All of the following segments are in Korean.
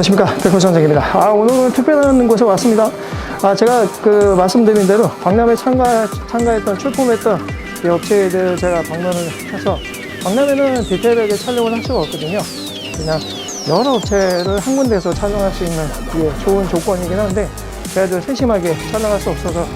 안녕하십니까. 백호선생입니다. 아, 오늘은 특별한 곳에 왔습니다. 아, 제가 그 말씀드린 대로 박람회 참가, 참가했던, 출품했던 이 업체들 제가 방문을 해서 박람회는 디테일하게 촬영을 할 수가 없거든요. 그냥 여러 업체를 한 군데에서 촬영할 수 있는 예, 좋은 조건이긴 한데 제가 좀 세심하게 촬영할 수 없어서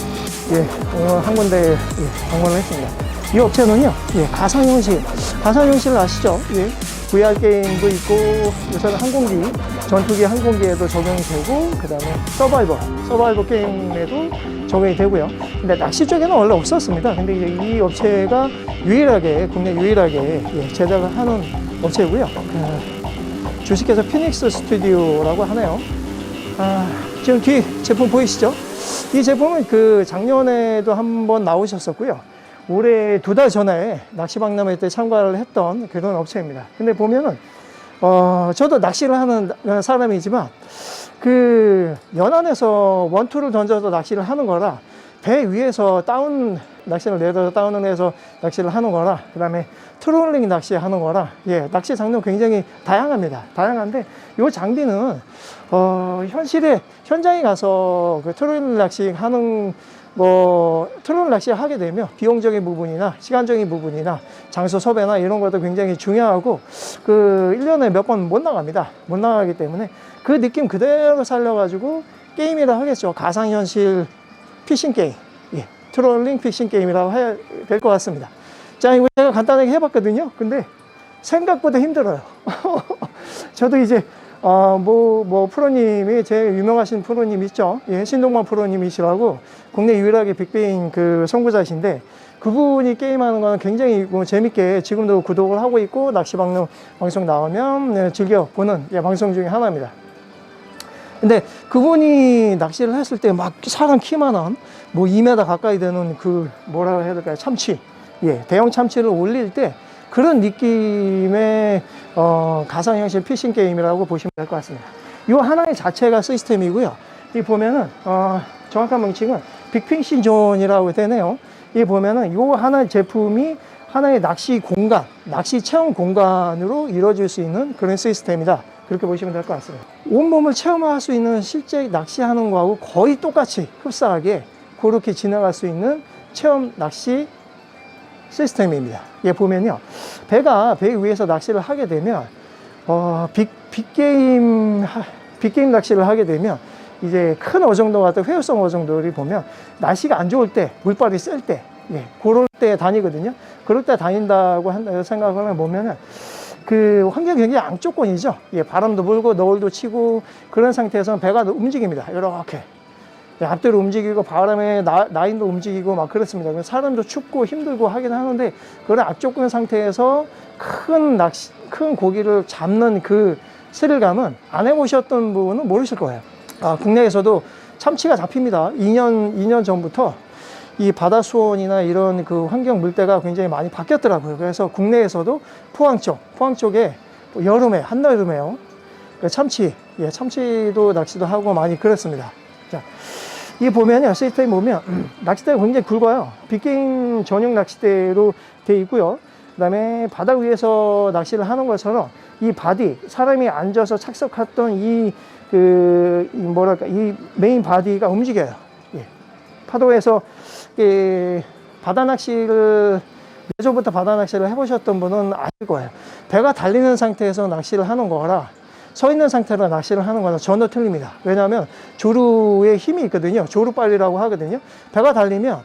예, 오늘 한 군데 예, 방문을 했습니다. 이 업체는요, 예, 가상현실. 가상현실 아시죠? 예, VR 게임도 있고, 요새는 항공기, 전투기 항공기에도 적용이 되고, 그 다음에 서바이벌, 서바이벌 게임에도 적용이 되고요. 근데 낚시 쪽에는 원래 없었습니다. 근데 이제 이 업체가 유일하게, 국내 유일하게 예, 제작을 하는 업체고요. 그, 주식회사 피닉스 스튜디오라고 하네요. 아, 지금 뒤 제품 보이시죠? 이 제품은 그 작년에도 한번 나오셨었고요. 올해 두 달 전에 낚시박람회 때 참가를 했던 그런 업체입니다. 근데 보면은, 어, 저도 낚시를 하는 사람이지만, 그, 연안에서 원투를 던져서 낚시를 하는 거라, 배 위에서 다운, 낚시를 내려서 다운을 해서 낚시를 하는 거라, 그 다음에 트롤링 낚시 하는 거라, 예, 낚시 장르 굉장히 다양합니다. 다양한데, 이 장비는, 어, 현실에, 현장에 가서 그 트롤링 낚시 하는 뭐 트롤 낚시 하게 되면 비용적인 부분이나 시간적인 부분이나 장소 섭외나 이런 것도 굉장히 중요하고 그 1년에 몇 번 못 나갑니다. 못 나가기 때문에 그 느낌 그대로 살려가지고 게임이라 하겠죠. 가상현실 피싱 게임. 예. 트롤링 피싱 게임이라고 해야 될 것 같습니다. 자, 이거 제가 간단하게 해봤거든요. 근데 생각보다 힘들어요. 저도 이제 어, 뭐, 뭐, 프로님이, 제일 유명하신 프로님 있죠? 예, 신동만 프로님이시라고, 국내 유일하게 빅베인 그 선구자이신데, 그분이 게임하는 거는 굉장히 뭐 재밌게 지금도 구독을 하고 있고, 낚시방송 방송 나오면 네, 즐겨보는 예, 방송 중에 하나입니다. 근데 그분이 낚시를 했을 때 막 사람 키만한, 뭐 2m 가까이 되는 그, 뭐라고 해야 될까요? 참치. 예, 대형 참치를 올릴 때, 그런 느낌의 어, 가상 현실 피싱 게임이라고 보시면 될 것 같습니다. 이 하나의 자체가 시스템이고요. 이 보면은 어, 정확한 명칭은 빅피싱 존이라고 되네요. 이 보면은 이 하나의 제품이 하나의 낚시 공간, 낚시 체험 공간으로 이루어질 수 있는 그런 시스템이다. 그렇게 보시면 될 것 같습니다. 온몸을 체험할 수 있는 실제 낚시하는 거하고 거의 똑같이 흡사하게 그렇게 지나갈 수 있는 체험 낚시 시스템입니다. 예, 보면요. 배가 배 위에서 낚시를 하게 되면, 어, 빅, 빅게임, 하- 빅게임 낚시를 하게 되면, 이제 큰 어종도 같은 회유성 어종들이 보면, 날씨가 안 좋을 때, 물발이 셀 때, 예, 그럴 때 다니거든요. 그럴 때 다닌다고 한다 생각을 보면은, 그 환경이 굉장히 양조건이죠. 예, 바람도 불고, 너울도 치고, 그런 상태에서는 배가 움직입니다. 이렇게. 예, 앞뒤로 움직이고 바람에 나, 나인도 움직이고 막 그렇습니다. 그래서 사람도 춥고 힘들고 하긴 하는데 그런 악조건 상태에서 큰 낚시, 큰 고기를 잡는 그 스릴감은 안 해보셨던 분은 모르실 거예요. 아, 국내에서도 참치가 잡힙니다. 2년, 2년 전부터 이 바다 수온이나 이런 그 환경 물때가 굉장히 많이 바뀌었더라고요. 그래서 국내에서도 포항 쪽, 포항 쪽에 여름에, 한여름에요. 그 참치, 예, 참치도 낚시도 하고 많이 그렇습니다. 자, 이 보면요, 시스템 보면 낚싯대가 굉장히 굵어요. 빅게임 전용 낚싯대로 돼 있고요. 그 다음에 바다 위에서 낚시를 하는 것처럼 이 바디, 사람이 앉아서 착석했던 이, 그, 이 뭐랄까, 이 메인 바디가 움직여요. 예. 파도에서, 이 바다 낚시를, 예전부터 바다 낚시를 해보셨던 분은 아실 거예요. 배가 달리는 상태에서 놨시를 하는 거라 서 있는 상태로 낚시를 하는 거는 전혀 틀립니다. 왜냐하면 조류에 힘이 있거든요. 조류빨이라고 하거든요. 배가 달리면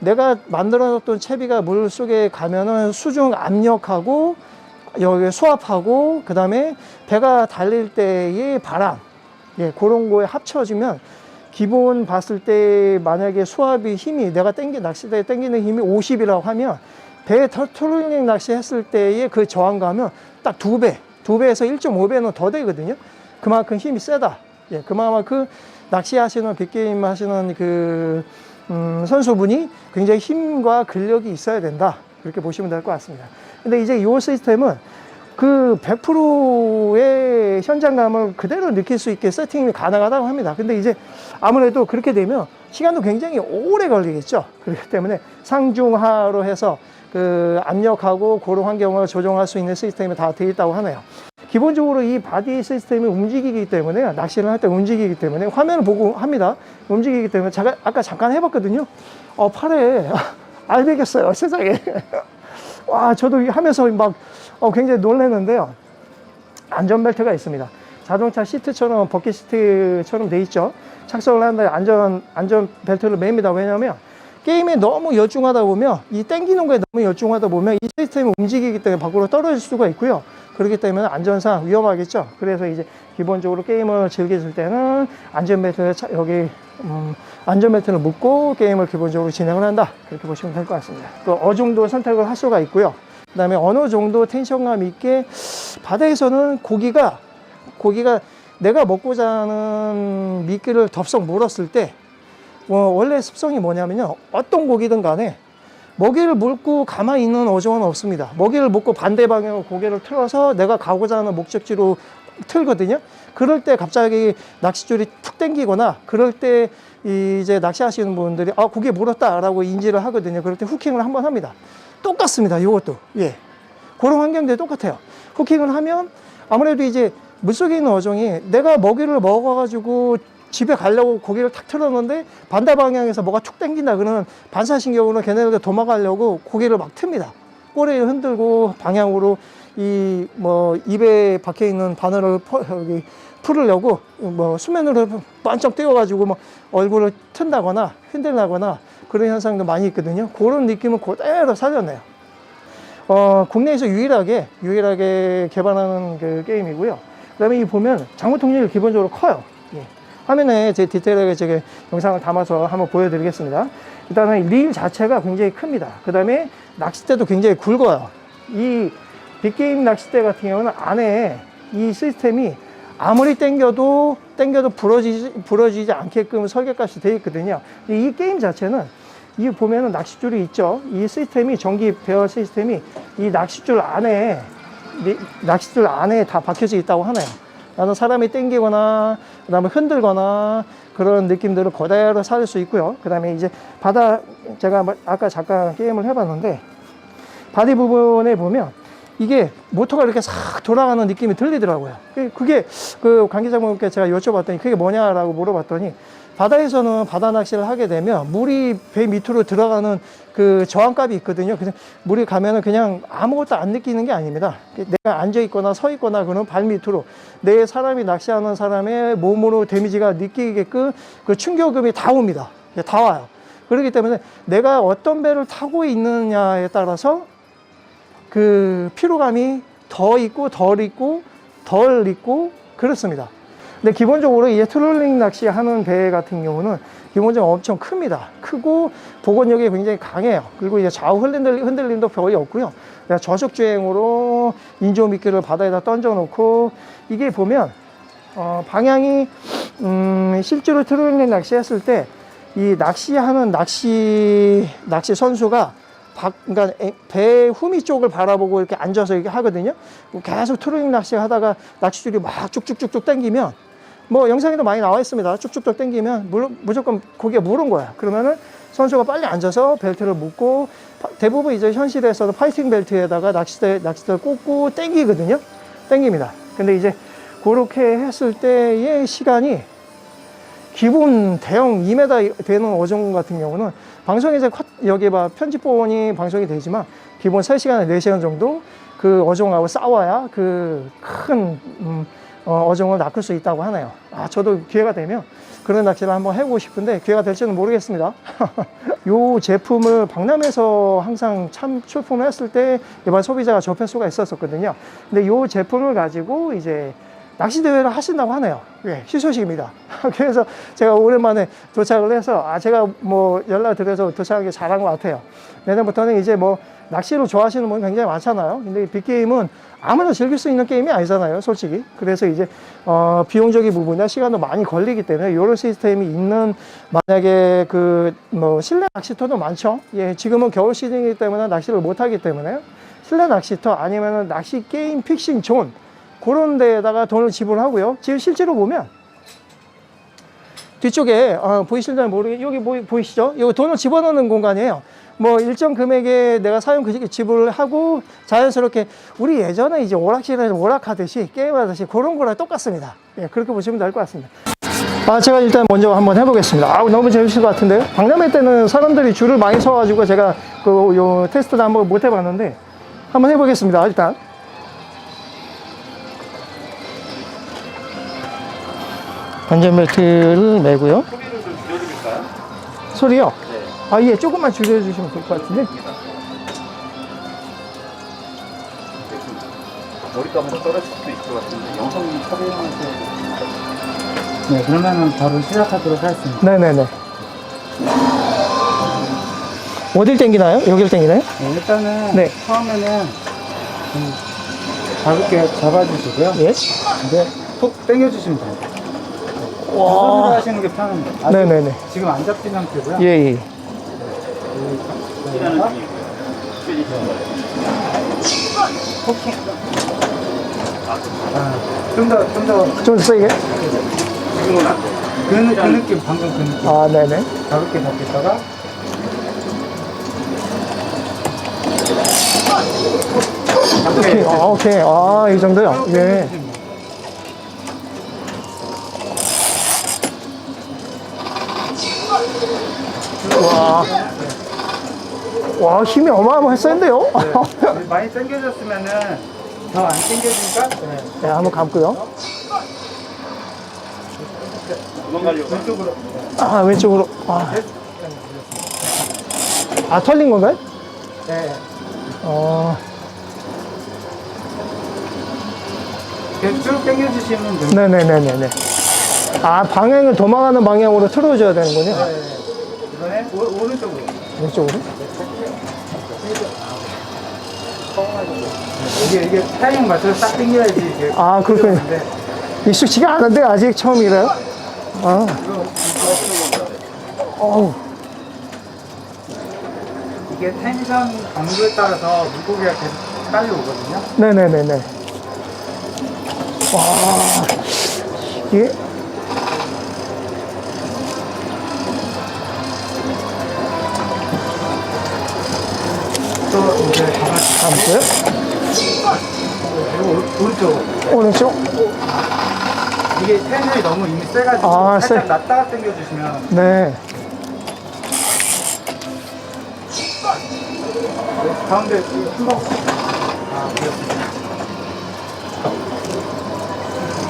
내가 만들어놨던 채비가 물 속에 가면은 수중 압력하고 여기 수압하고 그 다음에 배가 달릴 때의 바람 예, 그런 거에 합쳐지면 기본 봤을 때 만약에 수압이 힘이 내가 땡기 낚시대에 땡기는 힘이 50이라고 하면 배 터틀링 낚시 했을 때의 그 저항감은 딱 두 배, 두 배에서 1.5배는 더 되거든요. 그만큼 힘이 세다. 예, 그만큼 낚시하시는 빅게임 하시는 그 음, 선수분이 굉장히 힘과 근력이 있어야 된다. 그렇게 보시면 될 것 같습니다. 근데 이제 이 시스템은 그 100%의 현장감을 그대로 느낄 수 있게 세팅이 가능하다고 합니다. 근데 이제 아무래도 그렇게 되면 시간도 굉장히 오래 걸리겠죠. 그렇기 때문에 상중하로 해서 그 압력하고 고루 환경을 조정할 수 있는 시스템이 다 되어 있다고 하네요. 기본적으로 이 바디 시스템이 움직이기 때문에 낚시를 할 때 움직이기 때문에 화면을 보고 합니다. 움직이기 때문에 제가 아까 잠깐 해봤거든요. 어 팔에 알배겼어요 세상에. 와 저도 이 하면서 막 어, 굉장히 놀랐는데요. 안전벨트가 있습니다. 자동차 시트처럼 버킷 시트처럼 돼 있죠. 착석을 하는데 안전 안전 벨트를 맵니다. 왜냐하면 게임에 너무 열중하다 보면 이 땡기는 거에 너무 열중하다 보면 이 시스템이 움직이기 때문에 밖으로 떨어질 수가 있고요. 그렇기 때문에 안전상 위험하겠죠. 그래서 이제 기본적으로 게임을 즐기실 때는 안전벨트를 차- 여기 음, 안전벨트를 묶고 게임을 기본적으로 진행을 한다. 그렇게 보시면 될 것 같습니다. 또 어느 정도 선택을 할 수가 있고요. 그다음에 어느 정도 텐션감 있게 바다에서는 고기가 고기가 내가 먹고자 하는 미끼를 덥석 물었을 때 어, 원래 습성이 뭐냐면요. 어떤 고기든 간에 먹이를 물고 가만히 있는 어종은 없습니다. 먹이를 먹고 반대 방향으로 고개를 틀어서 내가 가고자 하는 목적지로 틀거든요. 그럴 때 갑자기 낚싯줄이 툭 당기거나 그럴 때 이제 낚시하시는 분들이 아 고기 물었다라고 인지를 하거든요. 그럴 때 후킹을 한번 합니다. 똑같습니다. 이것도 예 그런 환경들이 똑같아요. 후킹을 하면 아무래도 이제 물속에 있는 어종이 내가 먹이를 먹어가지고 집에 가려고 고개를 탁 틀었는데 반대 방향에서 뭐가 툭 당긴다 그러면 반사신경으로 걔네들 도망가려고 고개를 막 틉니다. 꼬리를 흔들고 방향으로 이 뭐 입에 박혀 있는 바늘을 퍼, 여기 풀으려고 뭐 수면으로 반짝 띄워가지고 막 얼굴을 튼다거나 흔들나거나 그런 현상도 많이 있거든요. 그런 느낌을 그대로 살렸네요. 어, 국내에서 유일하게 유일하게 개발하는 그 게임이고요. 그다음에 이 보면 장무 통력이 기본적으로 커요. 예. 화면에 제 디테일하게 제가 영상을 담아서 한번 보여드리겠습니다. 일단은 릴 자체가 굉장히 큽니다. 그 다음에 낚싯대도 굉장히 굵어요. 이 빅게임 낚싯대 같은 경우는 안에 이 시스템이 아무리 당겨도 당겨도 부러지지 부러지지 않게끔 설계까지 되어 있거든요. 이 게임 자체는 이 보면은 낚싯줄이 있죠. 이 시스템이 전기 배열 시스템이 이 낚싯줄 안에 이 낚싯줄 안에 다 박혀져 있다고 하네요. 나는 사람이 땡기거나 그다음에 흔들거나 그런 느낌들을 그대로 살릴 수 있고요. 그다음에 이제 바다 제가 뭐 아까 잠깐 게임을 해봤는데 바디 부분에 보면 이게 모터가 이렇게 싹 돌아가는 느낌이 들리더라고요. 그- 그게 그 관계자분께 제가 여쭤봤더니 그게 뭐냐라고 물어봤더니 바다에서는 바다 낚시를 하게 되면 물이 배 밑으로 들어가는 그 저항값이 있거든요. 그래서 물이 가면은 그냥 아무것도 안 느끼는 게 아닙니다. 내가 앉아 있거나 서 있거나 그러면 발 밑으로 내 사람이 낚시하는 사람의 몸으로 데미지가 느끼게끔 그 충격음이 다 옵니다. 다 와요. 그렇기 때문에 내가 어떤 배를 타고 있느냐에 따라서 그 피로감이 더 있고 덜 있고 덜 있고 그렇습니다. 근데 기본적으로 이제 트롤링 낚시 하는 배 같은 경우는 기본적으로 엄청 큽니다. 크고 복원력이 굉장히 강해요. 그리고 이제 좌우 흔들림, 흔들림도 거의 없고요. 저속주행으로 인조 미끼를 바다에다 던져놓고 이게 보면 어, 방향이 음, 실제로 트롤링 낚시 했을 때 이 낚시하는 낚시 낚시 선수가 박, 그러니까 에- 배 후미 쪽을 바라보고 이렇게 앉아서 이렇게 하거든요. 계속 트롤링 낚시 하다가 낚시줄이 막 쭉쭉쭉쭉 당기면 뭐 영상에도 많이 나와 있습니다. 쭉쭉쭉 당기면 물, 무조건 거기에 물은 거야. 그러면은 선수가 빨리 앉아서 벨트를 묶고 파- 대부분 이제 현실에서는 파이팅 벨트에다가 낚싯대 낚싯대를 꽂고 당기거든요. 당깁니다. 근데 이제 그렇게 했을 때의 시간이 기본 대형 2m 되는 어종 같은 경우는 방송에서 컷- 여기 봐 편집본이 방송이 되지만 기본 3시간에 4시간 정도 그 어종하고 싸워야 그큰 음, 어, 어종을 낚을 수 있다고 하네요. 아 저도 기회가 되면 그런 낚시를 한번 해보고 싶은데 기회가 될지는 모르겠습니다. 이 제품을 박람회에서 항상 참 출품을 했을 때 일반 소비자가 접할 수가 있었었거든요. 근데 이 제품을 가지고 이제 낚시 대회를 하신다고 하네요. 예, 희소식입니다. 그래서 제가 오랜만에 도착을 해서 아 제가 뭐 연락 드려서 도착하기 잘한 것 같아요. 내년부터는 이제 뭐 낚시를 좋아하시는 분 굉장히 많잖아요. 근데 빅 게임은 아무나 즐길 수 있는 게임이 아니잖아요, 솔직히. 그래서 이제 어, 비용적인 부분이나 시간도 많이 걸리기 때문에 이런 시스템이 있는 만약에 그 뭐 실내 낚시터도 많죠. 예, 지금은 겨울 시즌이기 때문에 낚시를 못 하기 때문에 실내 낚시터 아니면은 낚시 게임 픽싱 존 그런 데에다가 돈을 지불하고요. 지금 실제로 보면 뒤쪽에 어, 보이실지 모르겠 여기 보이, 보이 시죠? 이거 돈을 집어넣는 공간이에요. 뭐 일정 금액에 내가 사용 그 지불을 하고 자연스럽게 우리 예전에 이제 오락실에서 오락하듯이 게임하듯이 그런 거랑 똑같습니다. 예, 그렇게 보시면 될 것 같습니다. 아, 제가 일단 먼저 한번 해보겠습니다. 아, 너무 재밌을 것 같은데요? 박람회 때는 사람들이 줄을 많이 서가지고 제가 그, 요 테스트를 한번 못 해봤는데 한번 해보겠습니다. 일단. 안전벨트를 매고요. 소리를 좀 줄여드릴까요? 소리요? 네. 아, 예, 조금만 줄여주시면 될 것 같은데. 머리감으로 떨어질 수도 있을 것 같은데 영상 촬영할 때 네, 그러면은 바로 시작하도록 하겠습니다. 네네네. 어딜 땡기나요? 여길 땡기나요? 네, 일단은 네. 처음에는 좀 가볍게 잡아주시고요. 예. 이제 톡 당겨주시면. 손 으로 와. 하시는 게 편합니다. 아직 네네네. 지금 안 잡힌 상태고요. 예, 예. 토킹. 아, 좀 더, 좀 더, 좀 세게. 지금은 안 돼요. 그, 느- 그 느낌, 방금 그 느낌. 아, 네네. 가볍게 잡겠다가. 오케이. 아, 오케이. 아, 이 정도요? 예. 와. 와, 힘이 어마어마했었는데요? 네, 많이 당겨졌으면은 더 안 당겨지니까 네. 네, 한번 감고요. 도망가려고 왼쪽으로. 아, 왼쪽으로. 아, 아 털린 건가요? 네. 어, 이렇게 쭉 당겨주시면 됩니다. 네네네네네. 아, 방향을 도망가는 방향으로 틀어줘야 되는군요. 네. 왼쪽으로. 이게 이게 타이밍 맞춰서 딱 당겨야지 이게. 아, 그렇군요. 네. 익숙치가 않은데, 아직 처음이래요? 아, 어우. 이게 텐션 강도에 따라서 물고기가 계속 딸려오거든요. 네네네네. 와, 이게, 또 이제 감고요. 그리고 오른쪽. 오른쪽. 이게 텐션이 너무 이미 세가지고 아, 살짝 세. 놨다가 당겨주시면 네. 가운데 한번 아 그렇습니다.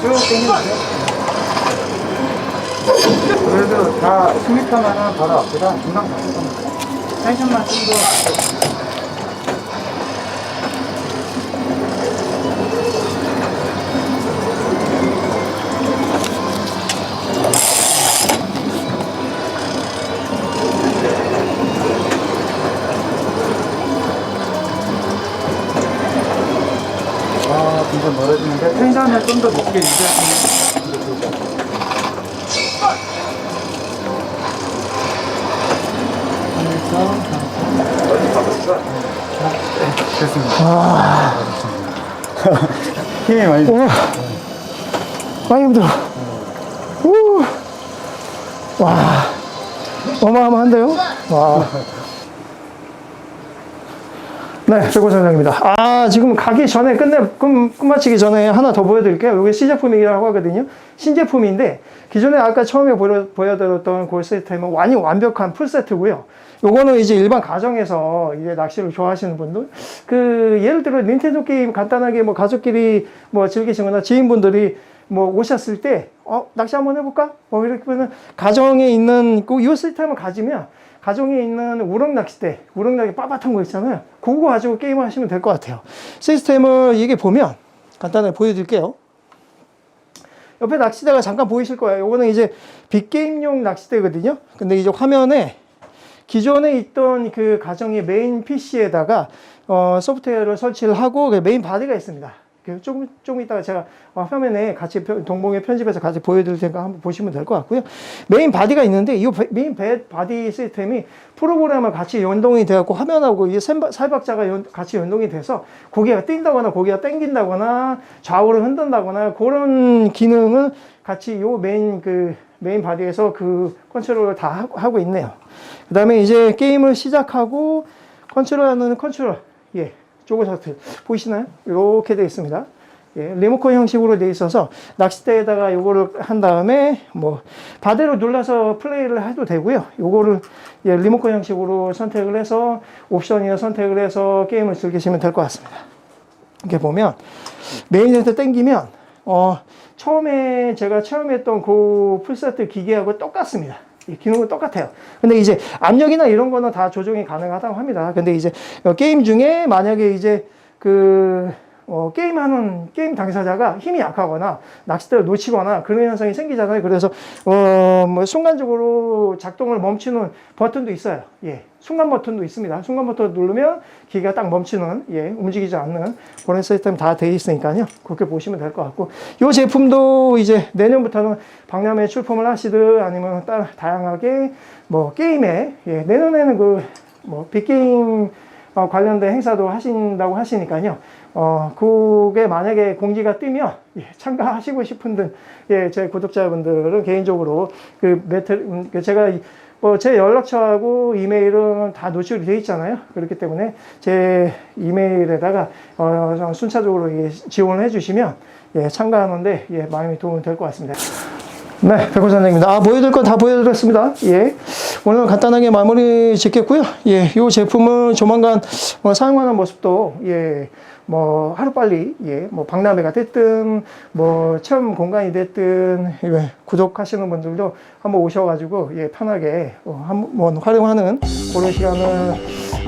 쭉 당겨주세요. 그래도 다 스미터면은 바로 앞이라 금방 잡힐 겁니다. 텐션만 좀 더. 아, 진짜 멀어지는데 텐션을 좀 더 높게 가볼까? 됐습니다. 아, 힘이 많이 와, 많이 힘들어. 우, 와, 어마어마한데요? 와. 네, 백호 선장입니다. 아, 지금 가기 전에 끝내, 끝, 끝마치기 전에 하나 더 보여드릴게요. 이게 신제품이라고 하거든요. 신제품인데, 기존에 아까 처음에 보여, 보여드렸던 골 시스템은 완이 완벽한 풀세트고요. 요거는 이제 일반 가정에서 이제 낚시를 좋아하시는 분들, 그, 예를 들어 닌텐도 게임 간단하게 뭐 가족끼리 뭐 즐기시거나 지인분들이 뭐 오셨을 때, 어, 낚시 한번 해볼까? 뭐 이렇게 보면 가정에 있는 그요 시스템을 가지면 가정에 있는 우럭 낚싯대, 우럭 낚시 빳빳한 거 있잖아요. 그거 가지고 게임을 하시면 될 것 같아요. 시스템을 이게 보면 간단하게 보여드릴게요. 옆에 낚시대가 잠깐 보이실 거예요. 요거는 이제 빅게임용 낚시대거든요. 근데 이제 화면에 기존에 있던 그 가정의 메인 PC에다가 어, 소프트웨어를 설치를 하고 그 메인 바디가 있습니다. 그 조금 조금 이따가 제가 어, 화면에 같이 편- 동봉에 편집해서 같이 보여드릴 테니까 한번 보시면 될 것 같고요. 메인 바디가 있는데 이 바- 메인 배- 바디 시스템이 프로그램을 같이 연동이 되었고 화면하고 이 살- 살박자가 연- 같이 연동이 돼서 고개가 뛴다거나 고개가 당긴다거나 좌우를 흔든다거나 그런 기능을 같이 요 메인 그 메인 바디에서 그 컨트롤을 다 하고 있네요. 그 다음에 이제 게임을 시작하고 컨트롤하는 컨트롤, 예, 조그 셔틀 보이시나요? 이렇게 되어 있습니다. 예, 리모컨 형식으로 되어 있어서 낚싯대에다가 요거를 한 다음에 뭐 바대로 눌러서 플레이를 해도 되고요. 요거를 예, 리모컨 형식으로 선택을 해서 옵션이나 선택을 해서 게임을 즐기시면 될 것 같습니다. 이렇게 보면 메인에서 땡기면 어 처음에 제가 체험했던 그 풀세트 기계하고 똑같습니다. 이 기능은 똑같아요. 근데 이제 압력이나 이런 거는 다 조정이 가능하다고 합니다. 근데 이제 어, 게임 중에 만약에 이제 그 어, 게임하는 게임 당사자가 힘이 약하거나 낚싯대를 놓치거나 그런 현상이 생기잖아요. 그래서 어, 뭐 순간적으로 작동을 멈추는 버튼도 있어요. 예, 순간 버튼도 있습니다. 순간 버튼 누르면 기계가 딱 멈추는 예, 움직이지 않는 그런 시스템 다 되어 있으니까요. 그렇게 보시면 될 것 같고 이 제품도 이제 내년부터는 박람회 출품을 하시든 아니면 따, 다양하게 뭐 게임에 예, 내년에는 그 뭐 빅게임 어, 관련된 행사도 하신다고 하시니까요. 어, 그게 만약에 공지가 뜨면 예, 참가하시고 싶은 분, 예, 제 구독자분들은 개인적으로 그 메트, 음, 그 제가 이- 뭐제 연락처하고 이메일은 다 노출이 되어 있잖아요. 그렇기 때문에 제 이메일에다가 어, 순차적으로 예, 지원을 해주시면 예, 참가하는데 예, 많이 도움이 될 것 같습니다. 네, 백호 선생입니다. 아, 보여드릴 건 다 보여드렸습니다. 예. 오늘 간단하게 마무리 짓겠고요. 예, 이 제품을 조만간 뭐 사용하는 모습도, 예, 뭐, 하루빨리, 예, 뭐, 박람회가 됐든, 뭐, 체험 공간이 됐든, 예, 구독하시는 분들도 한번 오셔가지고, 예, 편하게, 어, 한번 활용하는 그런 시간을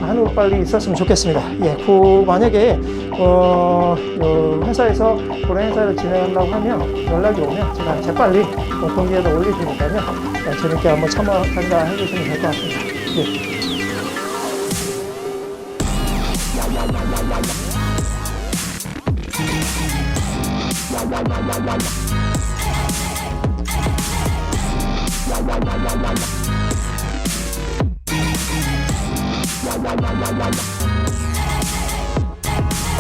하루 빨리 있었으면 좋겠습니다. 예, 그, 만약에, 어, 어, 회사에서 그런 행사를 진행한다고 하면 연락이 오면 제가 재빨리 어, 공지에다 올려주니까요. 어, 재밌게 한번 참여, 참가해 주시면 될 것 같습니다. 예. la la Bye.